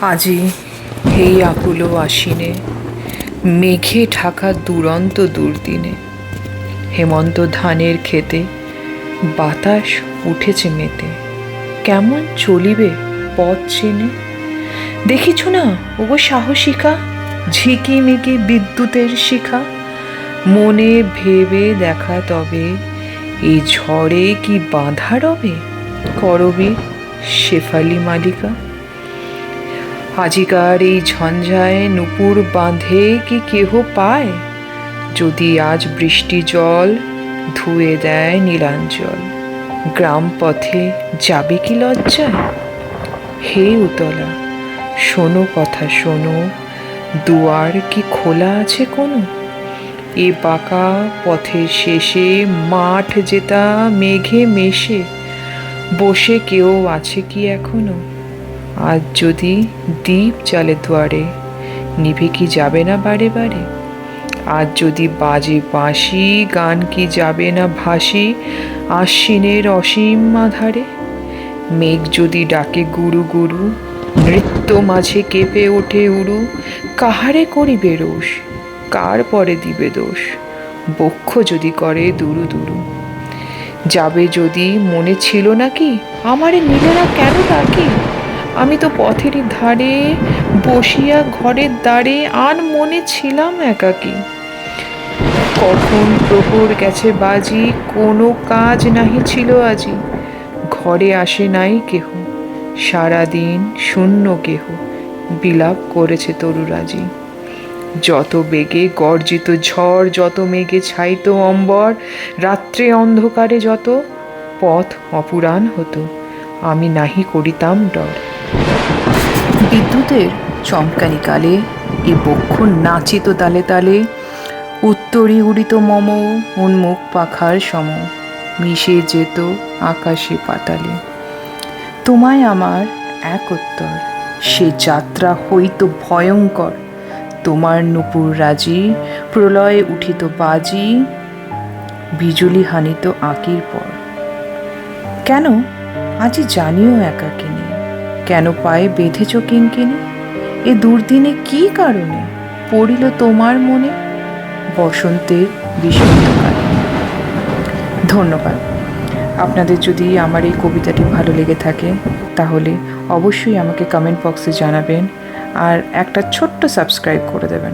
আজি এই আকুল আসিনে মেঘে ঢাকা দুরন্ত দুর্দিনে, হেমন্ত ধানের খেতে বাতাস উঠেছে মেতে। কেমন চলিবে পথ চেনে? দেখিছ না ওগো সাহসিকা ঝিকিমিকি বিদ্যুতের শিখা? মনে ভেবে দেখা তবে এই ঝড়ে কি বাঁধা রবে? করবি শেফালি মালিকা। আজিকার এই ঝঞ্ঝায় নুপুর বাঁধে কি কেহ পায়? যদি আজ বৃষ্টি জল, ধুয়ে দেয় নীলাঞ্চল, গ্রাম পথে যাবে কি লজ্জায়? হে উতলা, শোনো কথা শোনো, দুয়ার কি খোলা আছে কোনো? এ বাঁকা পথের শেষে মাঠ যেতা মেঘে মেশে, বসে কেউ আছে কি এখনও? আজ যদি দ্বীপ চালে দুয়ারে নিভে কি যাবে না বারে বারে? আজ যদি বাজে বাঁশি, গান কি যাবে না ভাসি, আশ্বিনের অসীম আধারে? মেঘ যদি ডাকে গুরু গুরু, নৃত্য মাঝে কেঁপে ওঠে উড়ু কাহারে করিবে রোষ? কার পরে দিবে দোষ? বক্ষ যদি করে দুরু দুরু। যাবে যদি মনে ছিল নাকি, আমারে নিলে না কেন ডাকি আমি তো পথেরই ধারে বসিয়া ঘরের দ্বারে আর মনে ছিলাম একাকী। কখন প্রহর গেছে বাজি, কোনো কাজ নাহি ছিল আজি। ঘরে আসে নাই কেহ, সারাদিন শূন্য কেহ, বিলাপ করেছে তরুরাজি যত বেগে গর্জিত ঝড়, যত মেঘে ছাইত অম্বর, রাত্রে অন্ধকারে যত, পথ অপুরাণ হতো, আমি নাহি করিতাম ডর। বিদ্যুতের চমকানি কালে এ বক্ষ নাচিত তালে তালে উত্তরি উড়িত মম, উন্মুখ পাখার সম, মিশে যেত আকাশে পাতালে। তোমায় আমার এক উত্তর, সে যাত্রা হইত ভয়ঙ্কর। তোমার নুপুর রাজি, প্রলয়ে উঠিত বাজি, বিজুলি হানিত আঁকির পর। কেন? আজি জানিও একাকিনী। কেন পায়ে বেঁধেছ কিঙ্কিনি এ দুর্দিনে কি কারণে পড়িল তোমার মনে? বসন্তের বিষণ্ণকাল ধন্যবাদ। আপনাদের যদি আমার এই কবিতাটি ভালো লেগে থাকে, তাহলে অবশ্যই আমাকে কমেন্ট বক্সে জানাবেন আর একটা ছোট্ট সাবস্ক্রাইব করে দেবেন।